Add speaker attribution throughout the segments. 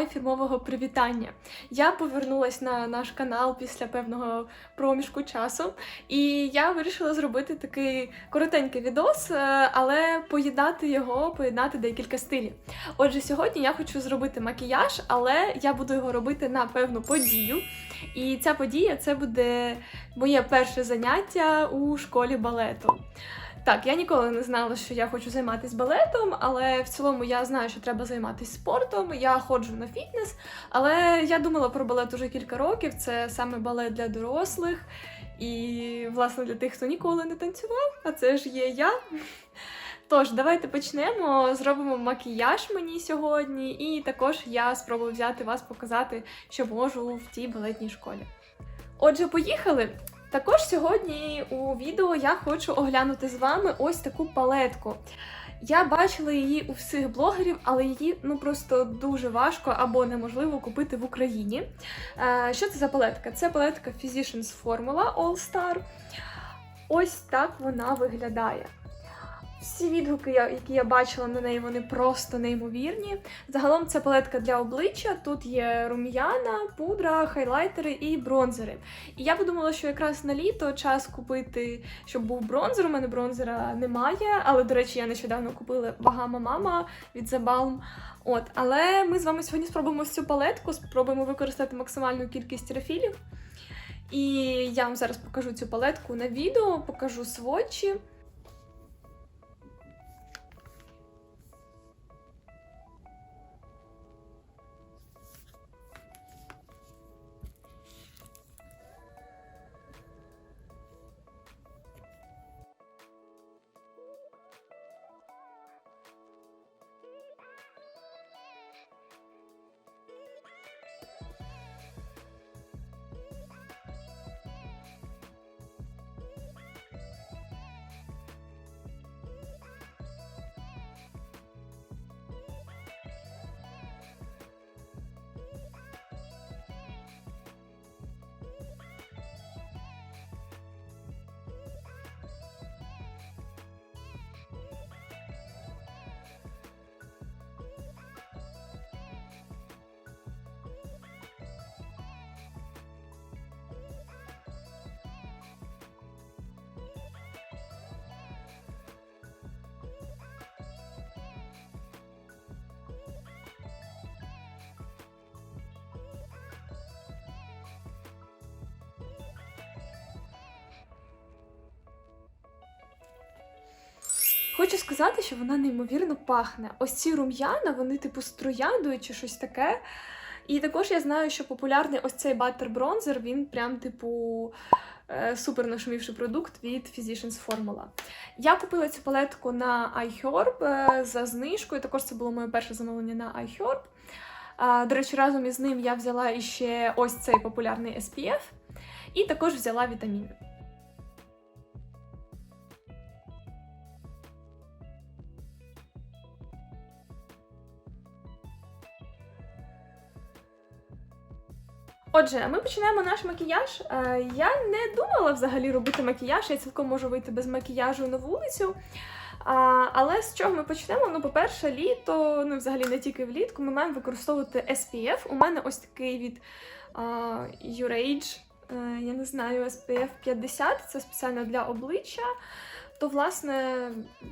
Speaker 1: немає фірмового привітання. Я повернулася на наш канал після певного проміжку часу, і я вирішила зробити такий коротенький відос, е, але поєднати його, поєднати декілька стилів. Отже, сьогодні я хочу зробити макіяж, але я буду його робити на певну подію. І ця подія це буде моє перше заняття у школі балету. Так, я ніколи не знала, що я хочу займатися балетом, але в цілому я знаю, що треба займатися спортом. Я ходжу на фітнес, але я думала про балет уже кілька років. Це саме балет для дорослих. І, власне, для тих, хто ніколи не танцював, а це ж є я. Тож, давайте почнемо. Зробимо макіяж мені сьогодні, і також я спробую взяти вас показати, що можу в тій балетній школі. Отже, поїхали. Також сьогодні у відео я хочу оглянути з вами ось таку палетку. Я бачила її у всіх блогерів, але її ну просто дуже важко або неможливо купити в Україні. Е, що це за палетка? Це палетка Physicians Formula All Star. Ось так вона виглядає. Всі відгуки, які я бачила на неї, вони просто неймовірні. Загалом це палетка для обличчя. Тут є рум'яна, пудра, хайлайтери і бронзери. І я подумала, що якраз на літо час купити, щоб був бронзер. У мене бронзера немає, але, до речі, я нещодавно купила Багама Мама від The Balm. От, але ми з вами сьогодні спробуємо цю палетку, спробуємо використати максимальну кількість рефілів. І я вам зараз покажу цю палетку на відео, покажу сводчі. Хочу сказати, що вона неймовірно пахне. Ось ці рум'яна, вони типу з чи щось таке. І також я знаю, що популярний ось цей баттер бронзер, він прям, типу, е, супер нашумівший продукт від Physicians Formula. Я купила цю палетку на iHerb е, за знижкою. Також це було моє перше замовлення на iHerb. До речі, разом із ним я взяла іще ось цей популярний SPF, і також взяла вітаміни. Отже, ми починаємо наш макіяж. Е, Я не думала взагалі робити макіяж, я цілком можу вийти без макіяжу на вулицю. А, але з чого ми почнемо? Ну, по-перше, літо, ну взагалі не тільки влітку, ми маємо використовувати SPF. У мене ось такий від е, я не знаю, SPF 50, це спеціально для обличчя. То, власне,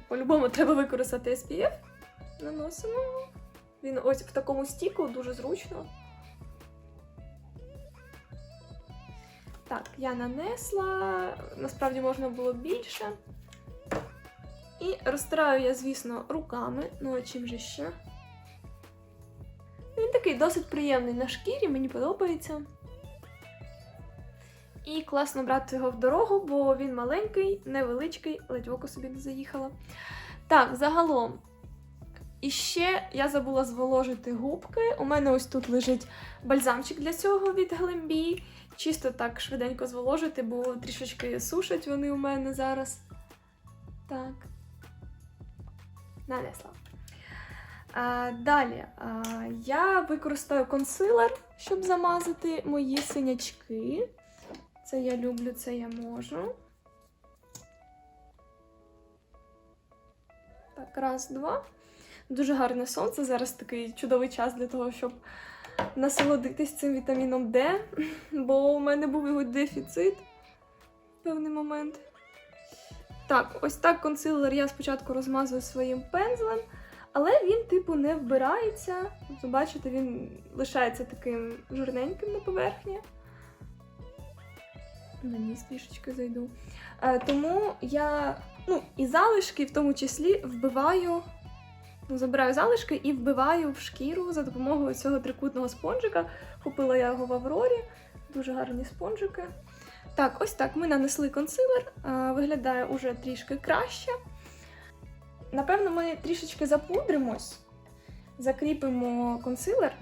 Speaker 1: по-любому треба використати SPF. Наносимо. Він ось в такому стіку, дуже зручно. Так, я нанесла, насправді можна було більше. І розтираю я, звісно, руками, ну а чим же ще. Він такий досить приємний на шкірі, мені подобається. І класно брати його в дорогу, бо він маленький, невеличкий, ледь в око собі не заїхала. Так, загалом. І ще я забула зволожити губки. У мене ось тут лежить бальзамчик для цього від Glambi. Чисто так швиденько зволожити, бо трішечки сушать вони у мене зараз. Так. Нанесла. А, далі а, я використаю консилер, щоб замазати мої синячки. Це я люблю, це я можу. Так, раз, два. Дуже гарне сонце. Зараз такий чудовий час для того, щоб насолодитись цим вітаміном Д, бо у мене був його дефіцит в певний момент. Так, ось так консилер я спочатку розмазую своїм пензлем, але він, типу, не вбирається. Тобто, бачите, він лишається таким жирненьким на поверхні. На ніс трішечки зайду. Е, тому я ну, і залишки в тому числі вбиваю, забираю залишки і вбиваю в шкіру за допомогою цього трикутного спонжика. Купила я його в Аврорі. Дуже гарні спонжики. Так, ось так ми нанесли консилер, виглядає уже трішки краще. Напевно, ми трішечки запудримось, закріпимо консилер,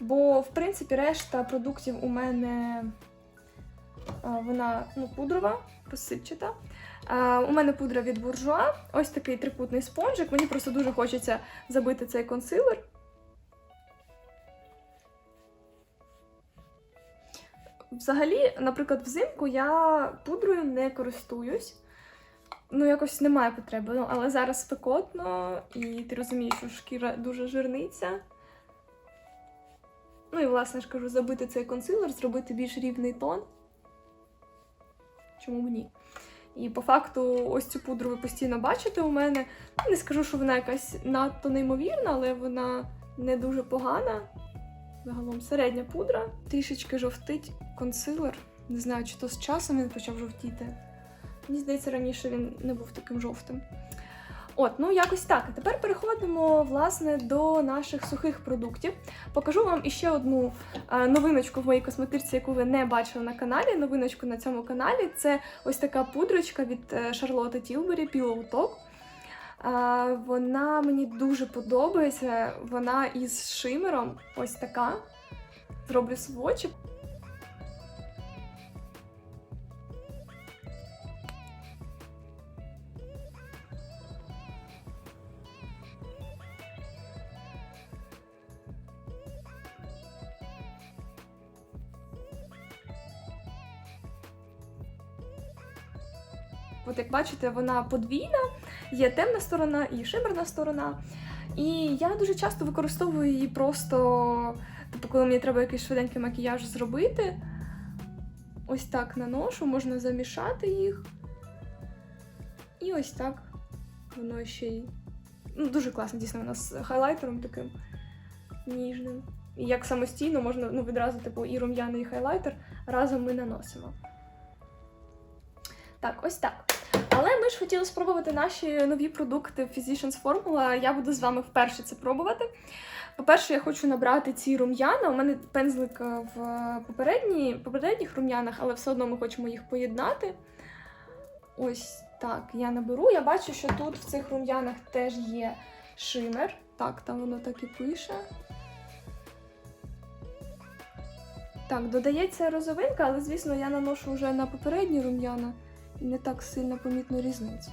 Speaker 1: бо, в принципі, решта продуктів у мене вона ну, пудрова, розсипчата. У мене пудра від буржуа, ось такий трикутний спонжик. Мені просто дуже хочеться забити цей консилер. Взагалі, наприклад, взимку я пудрою не користуюсь. Ну, якось немає потреби. Ну, але зараз спекотно, і ти розумієш, що шкіра дуже жирниця. Ну і, власне ж кажу, забити цей консилер, зробити більш рівний тон. Чому б ні? І по факту, ось цю пудру ви постійно бачите у мене. Не скажу, що вона якась надто неймовірна, але вона не дуже погана. Загалом середня пудра. Трішечки жовтить консилер. Не знаю, чи то з часом він почав жовтіти. Мені здається, раніше він не був таким жовтим. От, ну якось так. Тепер переходимо власне до наших сухих продуктів. Покажу вам іще одну е, новиночку в моїй косметичці, яку ви не бачили на каналі. Новиночку на цьому каналі це ось така пудрочка від Charlotte Tilbury Pillow Talk. Е, Вона мені дуже подобається. Вона із шимером, ось така. Зроблю свочі. Бачите, вона подвійна, є темна сторона і шимерна сторона. І я дуже часто використовую її просто, типу, коли мені треба якийсь швиденький макіяж зробити. Ось так наношу, можна замішати їх. І ось так воно ще й. Ну, дуже класно, дійсно, вона з хайлайтером таким ніжним. І як самостійно можна ну, відразу, типу, і рум'яний і хайлайтер разом ми наносимо. Так, ось так. Але ми ж хотіли спробувати наші нові продукти Physicians Formula. Я буду з вами вперше це пробувати. По-перше, я хочу набрати ці рум'яна. У мене пензлик в попередні, попередніх рум'янах, але все одно ми хочемо їх поєднати. Ось так, я наберу. Я бачу, що тут в цих рум'янах теж є шимер. Так, там воно так і пише. Так, додається розовинка, але, звісно, я наношу вже на попередні рум'яна не так сильно помітну різницю.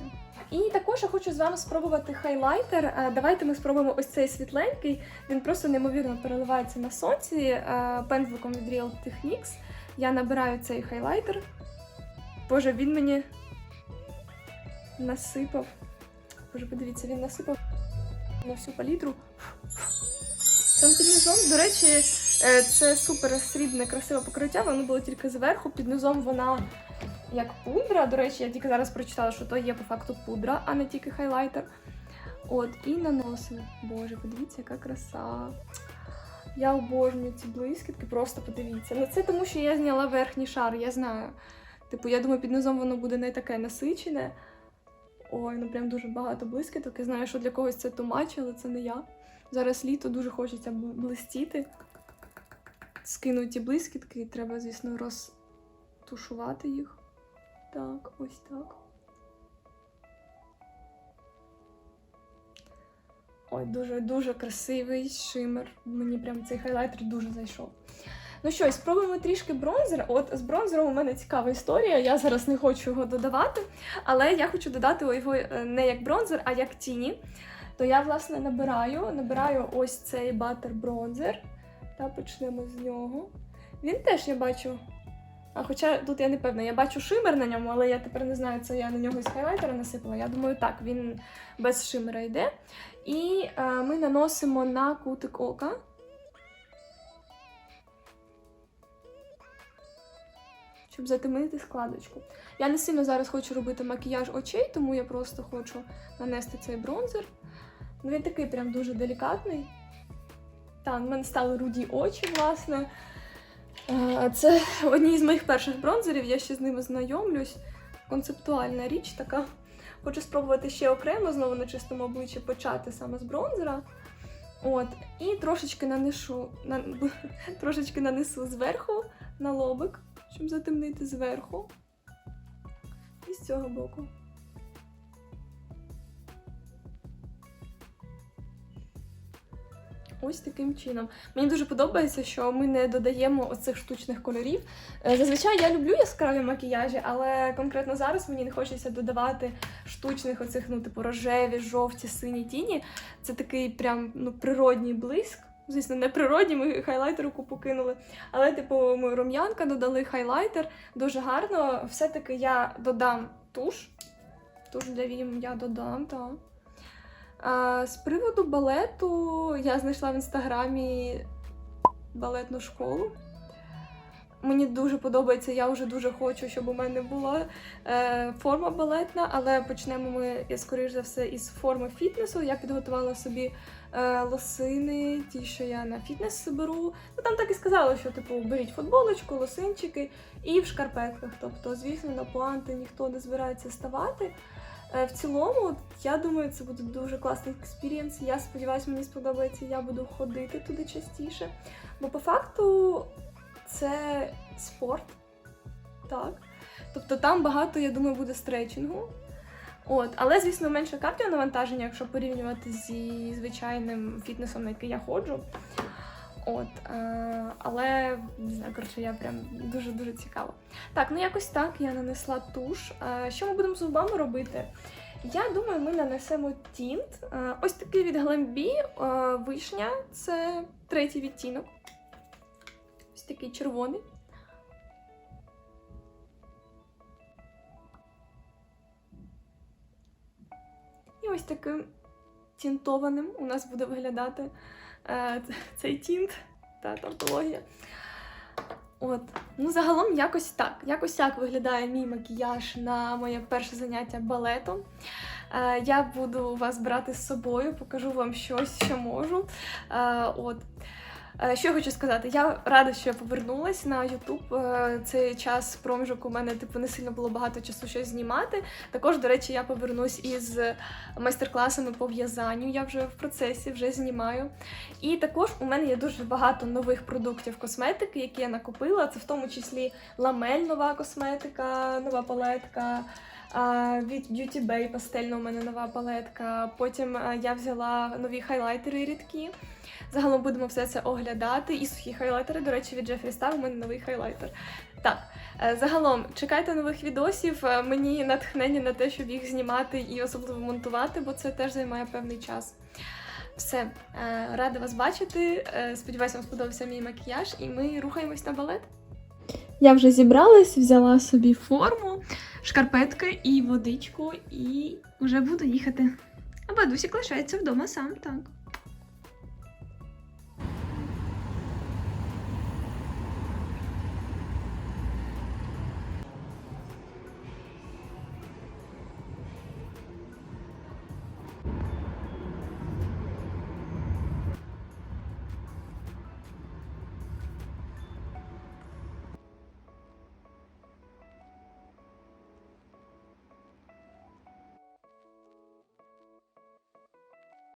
Speaker 1: І також я хочу з вами спробувати хайлайтер. Е, Давайте ми спробуємо ось цей світленький. Він просто неймовірно переливається на сонці е, пензликом від Real Techniques. Я набираю цей хайлайтер. Боже, він мені насипав. Боже, подивіться, він насипав на всю палітру. Там під до речі, це супер срібне, красиве покриття, воно було тільки зверху, під низом вона як пудра. До речі, я тільки зараз прочитала, що то є по факту пудра, а не тільки хайлайтер. От, і наносимо. Боже, подивіться, яка краса. Я обожнюю ці блискітки, просто подивіться. Ну це тому, що я зняла верхній шар, я знаю. Типу, я думаю, під низом воно буде не таке насичене. Ой, ну прям дуже багато блискіток. Я знаю, що для когось це тумач, але це не я. Зараз літо дуже хочеться блистіти. Скинуті блискітки, і треба, звісно, розтушувати їх. Так, ось так. Ой, дуже дуже красивий шимер. Мені прям цей хайлайтер дуже зайшов. Ну що, спробуємо трішки бронзера. От з бронзером у мене цікава історія. Я зараз не хочу його додавати, але я хочу додати його е, не як бронзер, а як тіні. То я, власне, набираю, набираю ось цей батер бронзер. Та почнемо з нього. Він теж я бачу. А хоча тут я не певна, я бачу шимер на ньому, але я тепер не знаю, це я на нього із хайлайтера насипала. Я думаю, так, він без шимера йде. І е, ми наносимо на кутик ока. Щоб затемнити складочку. Я не сильно зараз хочу робити макіяж очей, тому я просто хочу нанести цей бронзер. Ну, він такий прям дуже делікатний. Так, в мене стали руді очі, власне. Е, Це одні з моїх перших бронзерів, я ще з ними знайомлюсь. Концептуальна річ така. Хочу спробувати ще окремо знову на чистому обличчі почати саме з бронзера. От, і трошечки нанишу, на, трошечки нанесу зверху на лобик, щоб затемнити зверху. І з цього боку. Ось таким чином. Мені дуже подобається, що ми не додаємо оцих штучних кольорів. Е, Зазвичай я люблю яскраві макіяжі, але конкретно зараз мені не хочеться додавати штучних оцих, ну, типу, рожеві, жовті, сині тіні. Це такий прям ну, природній блиск. Звісно, не природній, ми хайлайтерку покинули. Але, типу, ми рум'янка додали хайлайтер. Дуже гарно. Все-таки я додам туш. Туш для вім я додам, так. З приводу балету я знайшла в інстаграмі балетну школу. Мені дуже подобається, я вже дуже хочу, щоб у мене була е, форма балетна, але почнемо ми, скоріш за все, із форми фітнесу. Я підготувала собі е, лосини, ті, що я на фітнес беру. Ну там так і сказали, що типу беріть футболочку, лосинчики і в шкарпетках. Тобто, звісно, на пуанти ніхто не збирається ставати. Е, В цілому, я думаю, це буде дуже класний експірієнс. Я сподіваюся, мені сподобається, я буду ходити туди частіше. Бо по факту це спорт. Так. Тобто там багато, я думаю, буде стретчингу. От, але, звісно, менше кардіонавантаження, якщо порівнювати зі звичайним фітнесом, на який я ходжу. От, е, але не знаю, коротше, я прям дуже-дуже цікава. Так, ну якось так я нанесла туш. Е, що ми будемо з зубами робити? Я думаю, ми нанесемо тінт. Е, ось такий від Glambi, е, вишня, це третій відтінок. Ось такий червоний. І ось таким тінтованим у нас буде виглядати е, цей тінт та тавтологія. От. Ну, загалом якось так. Якось так виглядає мій макіяж на моє перше заняття балетом. Е, я буду вас брати з собою, покажу вам щось, що можу. Е, от. Е, Що я хочу сказати, я рада, що я повернулась на YouTube. Е, Цей час проміжок у мене типу не сильно було багато часу щось знімати. Також, до речі, я повернусь із майстер-класами по в'язанню. Я вже в процесі вже знімаю. І також у мене є дуже багато нових продуктів косметики, які я накопила. Це в тому числі ламель, нова косметика, нова палетка. Від Beauty Bay пастельна у мене нова палетка. Потім я взяла нові хайлайтери рідкі. Загалом будемо все це оглядати. І сухі хайлайтери, до речі, від Jeffree Star у мене новий хайлайтер. Так, е, загалом чекайте нових відосів. Е, Мені натхнення на те, щоб їх знімати і особливо монтувати, бо це теж займає певний час. Все, е, рада вас бачити. Сподіваюся, вам сподобався мій макіяж, і ми рухаємось на балет. Я вже зібралась, взяла собі форму, шкарпетки і водичку, і вже буду їхати. А бадусік лишається вдома сам, так.